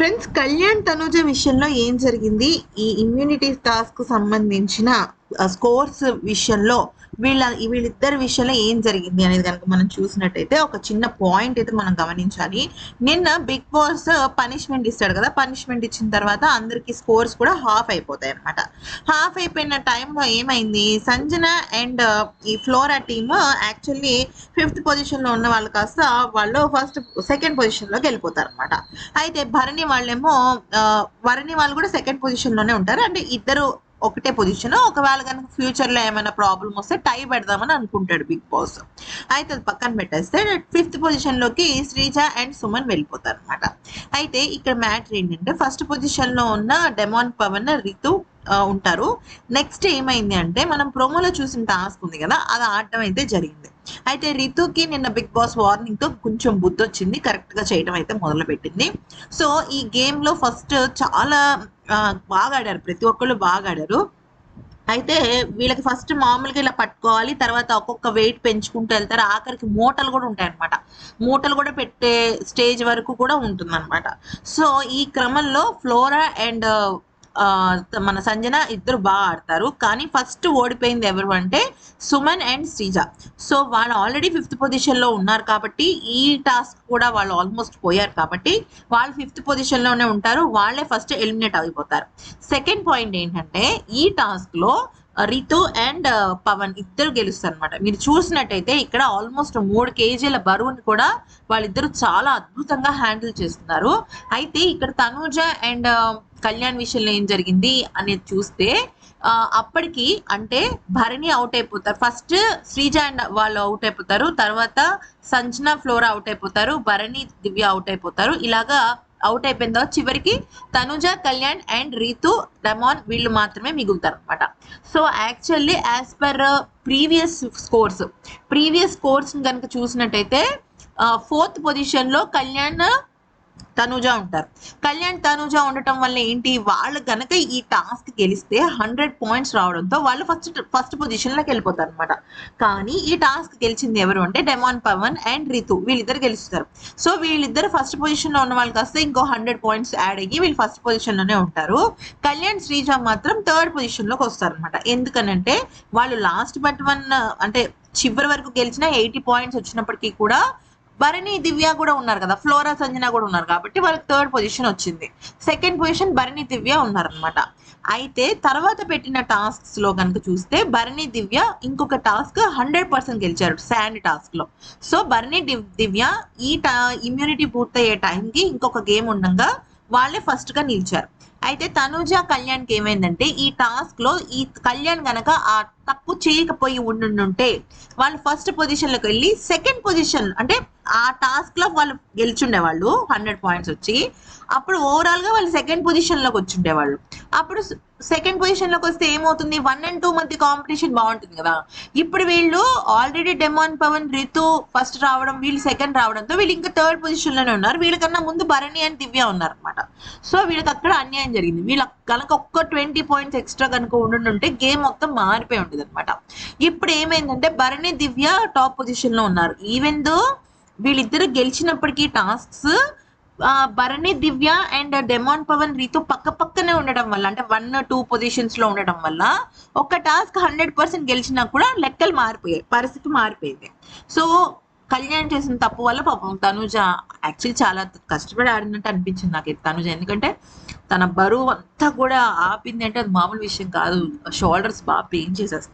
Friends Kalyan Tanuja విషయంలో ఏం జరిగింది? ఈ ఇమ్యూనిటీ టాస్క్ సంబంధించిన స్కోర్స్ విషయంలో వీళ్ళ వీళ్ళిద్దరి విషయంలో ఏం జరిగింది అనేది కనుక మనం చూసినట్టయితే ఒక చిన్న పాయింట్ అయితే మనం గమనించాలి. నిన్న బిగ్ బాస్ పనిష్మెంట్ ఇస్తాడు కదా పనిష్మెంట్ ఇచ్చిన తర్వాత అందరికి స్కోర్స్ కూడా హాఫ్ అయిపోతాయి అనమాట హాఫ్ అయిపోయిన టైంలో ఏమైంది? సంజన అండ్ ఈ ఫ్లోరా టీమ్ యాక్చువల్లీ ఫిఫ్త్ పొజిషన్లో ఉన్న వాళ్ళు కాస్త వాళ్ళు ఫస్ట్ సెకండ్ పొజిషన్లోకి వెళ్ళిపోతారు అనమాట అయితే భరణి వాళ్ళేమో భరణి వాళ్ళు కూడా సెకండ్ పొజిషన్లోనే ఉంటారు. అంటే ఇద్దరు ఒకటే పొజిషన్ ఒకవేళ కనుక ఫ్యూచర్లో ఏమైనా ప్రాబ్లం వస్తే టై పెడదామని అనుకుంటాడు బిగ్ బాస్ అయితే అది పక్కన పెట్టేస్తే ఫిఫ్త్ పొజిషన్లోకి శ్రీజ అండ్ సుమన్ వెళ్ళిపోతారు అనమాట అయితే ఇక్కడ మ్యాటర్ ఏంటంటే ఫస్ట్ పొజిషన్లో ఉన్న డెమాన్ పవన్ రితు ఉంటారు. నెక్స్ట్ ఏమైంది అంటే మనం ప్రోమోలో చూసిన టాస్క్ ఉంది కదా అది ఆడటం అయితే జరిగింది. అయితే రితుకి నిన్న బిగ్ బాస్ వార్నింగ్తో కొంచెం బుద్ధి వచ్చింది కరెక్ట్గా చేయడం అయితే మొదలు పెట్టింది సో ఈ గేమ్లో ఫస్ట్ చాలా బాగా ఆడారు ప్రతి ఒక్కళ్ళు బాగా ఆడారు అయితే వీళ్ళకి ఫస్ట్ మామూలుగా ఇలా పట్టుకోవాలి. తర్వాత ఒక్కొక్క వెయిట్ పెంచుకుంటూ వెళ్తారు. ఆఖరికి మూటలు కూడా ఉంటాయి అనమాట మూటలు కూడా పెట్టే స్టేజ్ వరకు కూడా ఉంటుంది సో ఈ క్రమంలో ఫ్లోరా అండ్ మన సంజన ఇద్దరు బాగా ఆడతారు. కానీ ఫస్ట్ ఓడిపోయింది ఎవరు అంటే సుమన్ అండ్ శ్రీజ. సో వాళ్ళు ఆల్రెడీ ఫిఫ్త్ పొజిషన్లో ఉన్నారు కాబట్టి ఈ టాస్క్ కూడా వాళ్ళు ఆల్మోస్ట్ పోయారు కాబట్టి వాళ్ళు ఫిఫ్త్ పొజిషన్లోనే ఉంటారు. వాళ్ళే ఫస్ట్ ఎలిమినేట్ అయిపోతారు. సెకండ్ పాయింట్ ఏంటంటే ఈ టాస్క్లో రితు అండ్ పవన్ ఇద్దరు గెలుస్తారు అనమాట మీరు చూసినట్టయితే ఇక్కడ ఆల్మోస్ట్ మూడు కేజీల బరువుని కూడా వాళ్ళిద్దరు చాలా అద్భుతంగా హ్యాండిల్ చేస్తున్నారు. అయితే ఇక్కడ తనూజ అండ్ కళ్యాణ్ విషయంలో ఏం జరిగింది అనేది చూస్తే అప్పటికి అంటే భరణి అవుట్ అయిపోతారు. ఫస్ట్ శ్రీజ అండ్ వాళ్ళు అవుట్ అయిపోతారు. తర్వాత సంజన ఫ్లోరా అవుట్ అయిపోతారు. భరణి దివ్య అవుట్ అయిపోతారు. ఇలాగా అవుట్ అయిపోయిన తర్వాత చివరికి తనుజ కళ్యాణ్ అండ్ రీతు రమాన్ వీళ్ళు మాత్రమే మిగులుతారు అనమాట so actually as per previous scores previous scores కనుక చూసినట్టయితే uh, ఫోర్త్ పొజిషన్లో కళ్యాణ్ తనుజ ఉంటారు. కళ్యాణ్ తనుజ ఉండటం వల్ల ఏంటి? వాళ్ళు కనుక ఈ టాస్క్ గెలిస్తే హండ్రెడ్ పాయింట్స్ రావడంతో వాళ్ళు ఫస్ట్ ఫస్ట్ పొజిషన్లోకి వెళ్ళిపోతారు అనమాట కానీ ఈ టాస్క్ గెలిచింది ఎవరు అంటే డెమాన్ పవన్ అండ్ రితు. వీళ్ళిద్దరు గెలుస్తారు. సో వీళ్ళిద్దరు ఫస్ట్ పొజిషన్లో ఉన్న వాళ్ళకి వస్తే ఇంకో హండ్రెడ్ పాయింట్స్ యాడ్ అయ్యి వీళ్ళు ఫస్ట్ పొజిషన్లోనే ఉంటారు. కళ్యాణ్ శ్రీజ మాత్రం థర్డ్ పొజిషన్లోకి వస్తారు అనమాట ఎందుకనంటే వాళ్ళు లాస్ట్ బట్ వన్ అంటే చివరి వరకు గెలిచిన ఎయిటీ పాయింట్స్ వచ్చినప్పటికీ కూడా భరణి దివ్య కూడా ఉన్నారు కదా. ఫ్లోరా సంజన కూడా ఉన్నారు కాబట్టి వాళ్ళకి థర్డ్ పొజిషన్ వచ్చింది. సెకండ్ పొజిషన్ భరణి దివ్య ఉన్నారనమాట అయితే తర్వాత పెట్టిన టాస్క్స్లో కనుక చూస్తే భరణి దివ్య ఇంకొక టాస్క్ హండ్రెడ్ పర్సెంట్ గెలిచారు శాండ్ టాస్క్లో. సో భరణి దివ్య ఈ టా ఇమ్యూనిటీ పూర్తయ్యే టైంకి ఇంకొక గేమ్ ఉండగా వాళ్ళే ఫస్ట్గా నిలిచారు. అయితే తనుజ కళ్యాణ్కి ఏమైందంటే ఈ టాస్క్లో ఈ కళ్యాణ్ గనక ఆ తప్పు చేయకపోయి ఉండుంటే వాళ్ళు ఫస్ట్ పొజిషన్లోకి వెళ్ళి సెకండ్ పొజిషన్ అంటే ఆ టాస్క్లో వాళ్ళు గెలిచుండే వాళ్ళు హండ్రెడ్ పాయింట్స్ వచ్చి. అప్పుడు ఓవరాల్గా వాళ్ళు సెకండ్ పొజిషన్లోకి వచ్చిండే వాళ్ళు అప్పుడు సెకండ్ పొజిషన్లోకి వస్తే ఏమవుతుంది? వన్ అండ్ టూ మధ్య కాంపిటీషన్ బాగుంటుంది కదా. ఇప్పుడు వీళ్ళు already demon Pavan Rithu first రావడం వీళ్ళు సెకండ్ రావడంతో వీళ్ళు ఇంకా థర్డ్ పొజిషన్లోనే ఉన్నారు. వీళ్ళకన్నా ముందు భరణి అండ్ దివ్య ఉన్నారు అనమాట సో వీళ్ళకి అక్కడ అన్యాయం జరిగింది. వీళ్ళ కనుక ఒక్క ట్వంటీ పాయింట్స్ ఎక్స్ట్రా కనుక ఉండుంటే గేమ్ మొత్తం మారిపోయి ఉండేది అనమాట ఇప్పుడు ఏమైందంటే భరణి దివ్య టాప్ పొజిషన్లో ఉన్నారు. ఈవెన్ దో వీళ్ళిద్దరు గెలిచినప్పటికీ tasks Bharani Divya and demon Pavan Reethu పక్క పక్కనే ఉండడం వల్ల అంటే వన్ టూ పొజిషన్స్లో ఉండడం వల్ల ఒక టాస్క్ హండ్రెడ్ పర్సెంట్ గెలిచినా కూడా లెక్కలు మారిపోయాయి పరిస్థితి మారిపోయింది. సో కళ్యాణ్ చేసిన తప్పు వల్ల పాపం తనుజ యాక్చువల్లీ చాలా కష్టపడి ఆడినట్టు అనిపించింది నాకు తనుజ. ఎందుకంటే తన బరువు అంతా కూడా ఆపింది అంటే అది మామూలు విషయం కాదు. షోల్డర్స్ బాగా పెయిన్ చేసేస్తాయి.